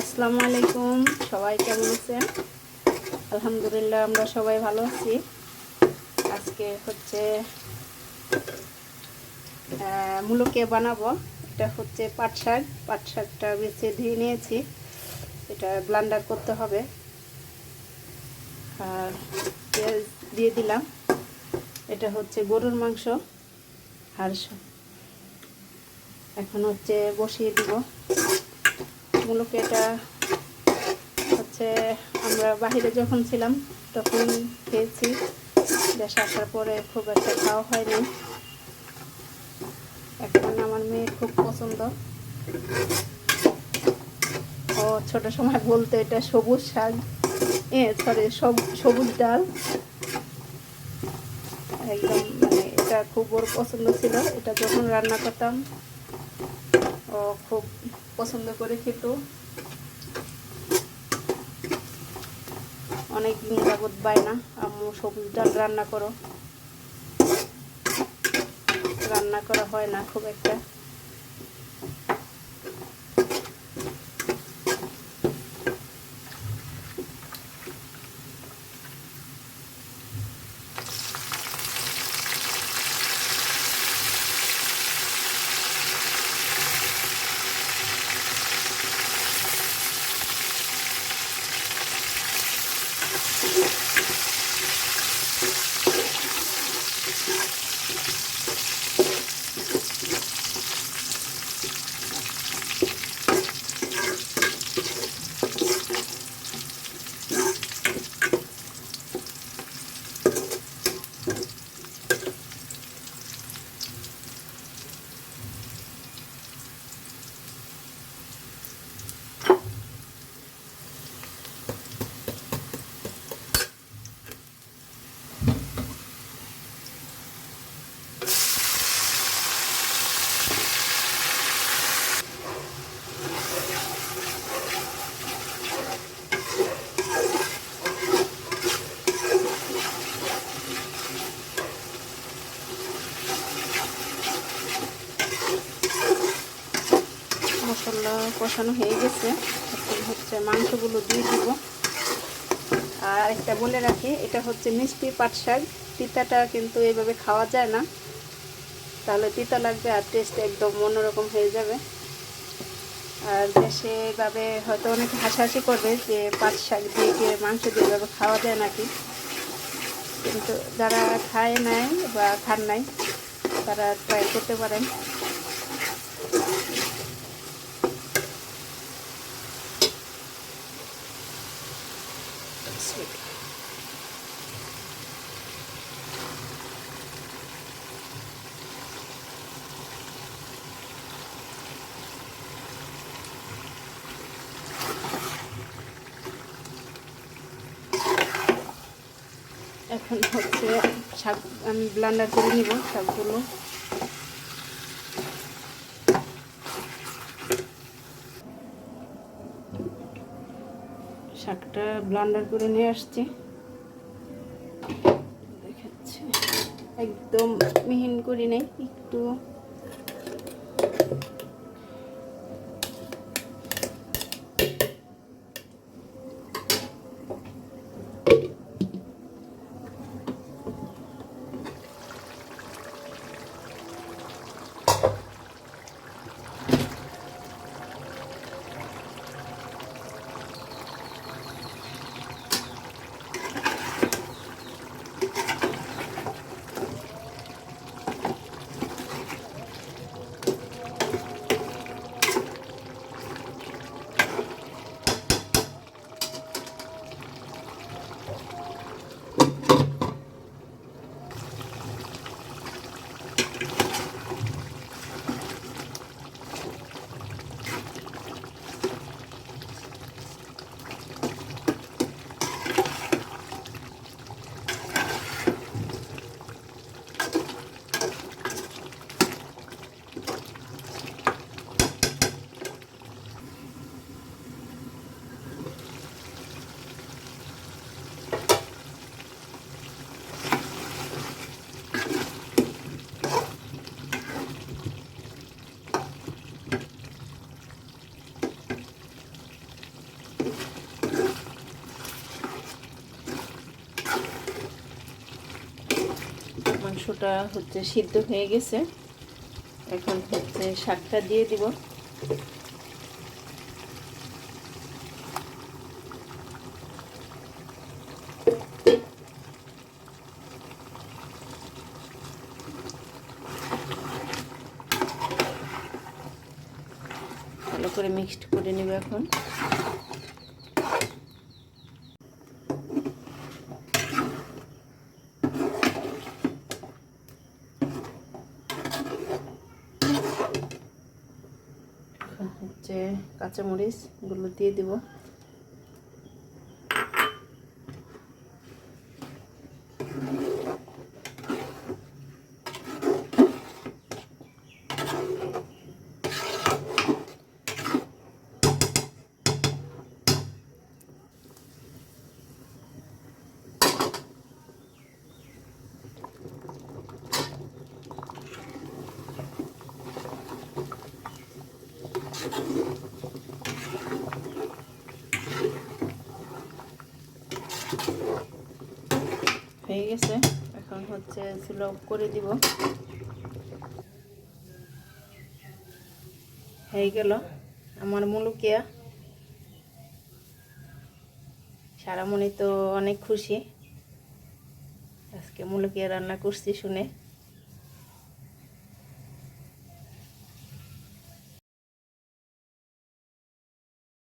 আসসালামু আলাইকুম। সবাই কেমন আছেন? আলহামদুলিল্লাহ, আমরা সবাই ভালো আছি। আজকে হচ্ছে মুলোকে বানাবো। এটা হচ্ছে পাট শাক। পাট শাকটা বেছে ধুয়ে নিয়েছি। এটা ব্লান্ডার করতে হবে। আর পেঁয়াজ দিয়ে দিলাম। এটা হচ্ছে গরুর মাংস। আর এখন হচ্ছে বসিয়ে দিব। মূলত এটা হচ্ছে আমরা বাহিরে যখন ছিলাম, তখন খেয়েছি। দেশে আসার পরে খুব একটা খাওয়া হয়নি এখন আমার মেয়ের খুব পছন্দ। ও ছোট সময় বলতো এটা সবুজ শাক। এ সরি সবুজ ডাল। একদম মানে এটা খুব ওর পছন্দ ছিল। এটা যখন রান্না করতাম, ও খুব পছন্দ করে খেত। অনেক দিন যাবত না। আম্মু সবুজ ডাল রান্না করো। রান্না করা হয় না খুব একটা। কষানো হয়ে গেছে। হচ্ছে মাংসগুলো দিয়ে দিব। আর একটা বলে রাখি, এটা হচ্ছে মিষ্টি পাট শাক। তিতাটা কিন্তু এইভাবে খাওয়া যায় না। তাহলে তিতা লাগবে আর টেস্ট একদম অন্যরকম হয়ে যাবে। আর দেশে এভাবে হয়তো অনেকে হাসাহাসি করবে যে পাট শাক দিয়ে মাংস দিয়ে এভাবে খাওয়া যায় নাকি? কিন্তু যারা খায় নাই বা খান নাই, তারা ট্রাই করতে পারেন। এখন হচ্ছে শাক, আমি ব্লান্ডার করে নিব শাকগুলো শাকটা ব্লান্ডার করে নিয়ে আসছি। দেখাচ্ছে। একদম মিহিন করি নেই, একটু মাংসটা হচ্ছে সিদ্ধ হয়ে গেছে। এখন হচ্ছে শাকটা দিয়ে দিব। ভালো করে মিক্সড করে নেব এখন। হচ্ছে কাঁচামরিচগুলো দিয়ে দিব। হয়ে গেছে। এখন হচ্ছে চুলো করে দিব। হয়ে গেল আমার মুলুকিয়া। সারামণি তো অনেক খুশি। আজকে মুলুকিয়া রান্না করছি শুনে।